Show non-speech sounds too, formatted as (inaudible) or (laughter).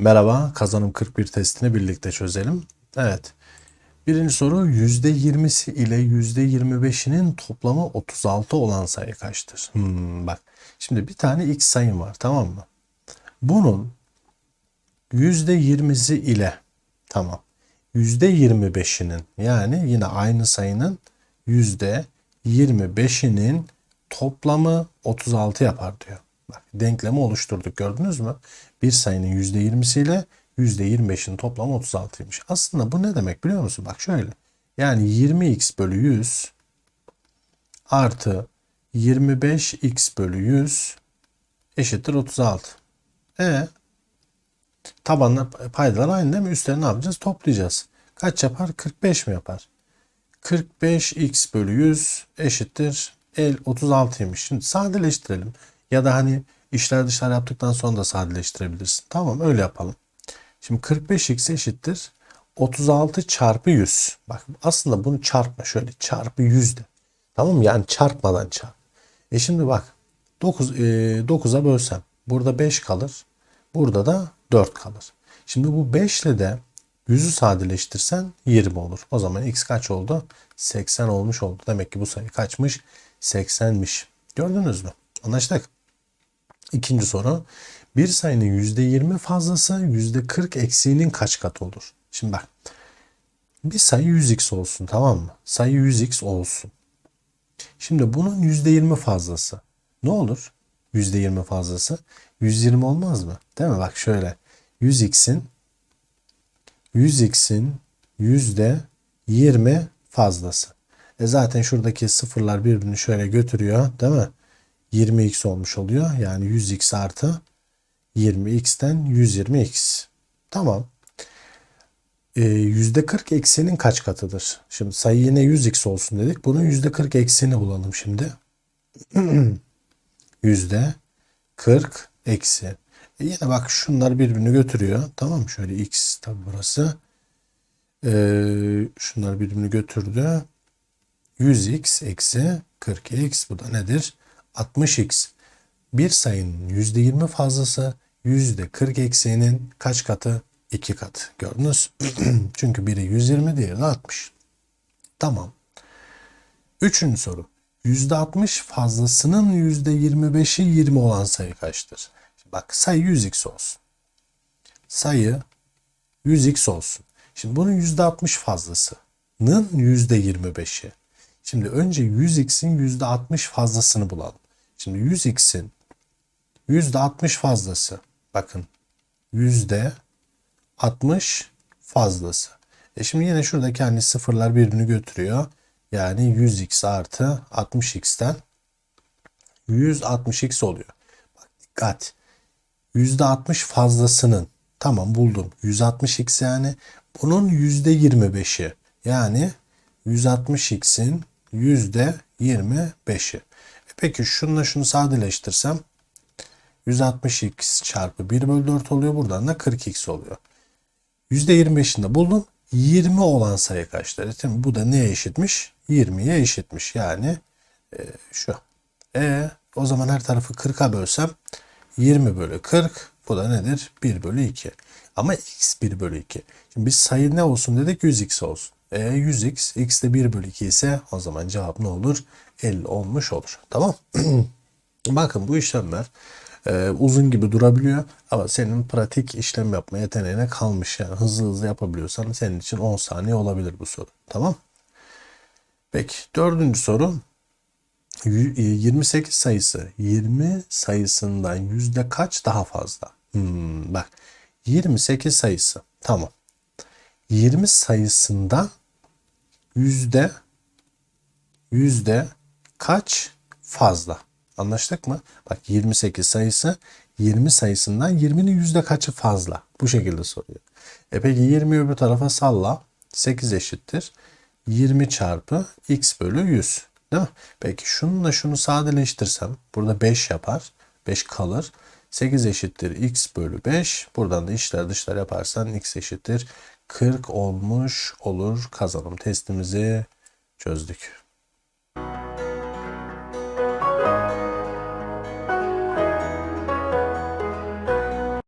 Merhaba, kazanım 41 testini birlikte çözelim. Evet. Birinci soru %20'si ile %25'inin toplamı 36 olan sayı kaçtır? Hmm, bak. Şimdi bir tane x sayım var tamam mı? Bunun %20'si ile tamam. %25'inin yani yine aynı sayının %25'inin toplamı 36 yapar diyor. Bak denklemi oluşturduk gördünüz mü? Bir sayının %20'si ile %25'in toplamı 36'ymış. Aslında bu ne demek biliyor musun? Bak şöyle. Yani 20x bölü 100 artı 25x bölü 100 eşittir 36. E tabanlar paydalar aynı değil mi? Üstleri ne yapacağız? Toplayacağız. Kaç yapar? 45 mi yapar? 45x bölü 100 eşittir el 36'ymış. Şimdi sadeleştirelim. Ya da hani işler dışlar yaptıktan sonra da sadeleştirebilirsin. Tamam öyle yapalım. Şimdi 45x eşittir 36 çarpı 100. Bak aslında bunu çarpma şöyle çarpı 100 de. Tamam mı? Yani çarpmadan çarp. E şimdi bak 9, e, 9'a bölsem burada 5 kalır. Burada da 4 kalır. Şimdi bu 5 ile de 100'ü sadeleştirsen 20 olur. O zaman x kaç oldu? 80 olmuş oldu. Demek ki bu sayı kaçmış? 80'miş. Gördünüz mü? Anlaştık. İkinci soru. Bir sayının %20 fazlası %40 eksiğinin kaç katı olur? Şimdi bak. Bir sayı 100x olsun tamam mı? Sayı 100x olsun. Şimdi bunun %20 fazlası. Ne olur? %20 fazlası. 120 olmaz mı? Değil mi? Bak şöyle. 100x'in 100x'in %20 fazlası. E zaten şuradaki sıfırlar birbirini şöyle götürüyor. Değil mi? 20x olmuş oluyor. Yani 100x artı 20x'ten 120x. Tamam. E, %40 eksinin kaç katıdır? Şimdi sayı yine 100x olsun dedik. Bunun %40 eksini bulalım şimdi. (clears throat) %40 eksi. E yine bak şunlar birbirini götürüyor. Tamam Şöyle x tabi burası. E, şunlar birbirini götürdü. 100x eksi 40x bu da nedir? 60x. Bir sayının %20 fazlası %40 eksiğinin kaç katı? 2 katı. Gördünüz? (clears throat) Çünkü biri 120 diğeri de 60. Tamam. Üçüncü soru. %60 fazlasının %25'i 20 olan sayı kaçtır? Bak sayı 100x olsun. Sayı 100x olsun. Şimdi bunun %60 fazlasının %25'i. Şimdi önce 100x'in %60 fazlasını bulalım. Şimdi 100x'in %60 fazlası. Bakın %60 fazlası. E şimdi yine şuradaki hani sıfırlar birbirini götürüyor. Yani 100x artı 60x'ten 160x oluyor. Bak dikkat. %60 fazlasının tamam buldum. 160x yani bunun %25'i yani 160x'in %25'i. Peki şununla şunu sadeleştirsem 160x çarpı 1 bölü 4 oluyor. Buradan da 40x oluyor. %25'ini de buldum. 20 olan sayı kaçtır? E? Bu da neye eşitmiş? 20'ye eşitmiş. Yani e, şu. E o zaman her tarafı 40'a bölsem 20 bölü 40 bu da nedir? 1 bölü 2. Ama x 1 bölü 2. Şimdi biz sayı ne olsun dedik? 100x olsun. E 100x, x de 1 bölü 2 ise o zaman cevap ne olur? 50 olmuş olur. Tamam. (clears throat) Bakın bu işlemler e, uzun gibi durabiliyor ama senin pratik işlem yapma yeteneğine kalmış. Yani hızlı hızlı yapabiliyorsan senin için 10 saniye olabilir bu soru. Tamam. Peki dördüncü soru. 28 sayısı 20 sayısından yüzde kaç daha fazla? Hmm, bak 28 sayısı tamam. 20 sayısından yüzde yüzde kaç fazla? Anlaştık mı? Bak 28 sayısı 20 sayısından 20'nin yüzde kaçı fazla? Bu şekilde soruyor. E peki 20'yi öbür tarafa salla. 8 eşittir. 20 çarpı x bölü 100. Değil mi? Peki şununla şunu sadeleştirsem burada 5 yapar. 5 kalır. 8 eşittir x bölü 5. Buradan da işler dışlar yaparsan x eşittir 40 olmuş olur. Kazanım testimizi çözdük.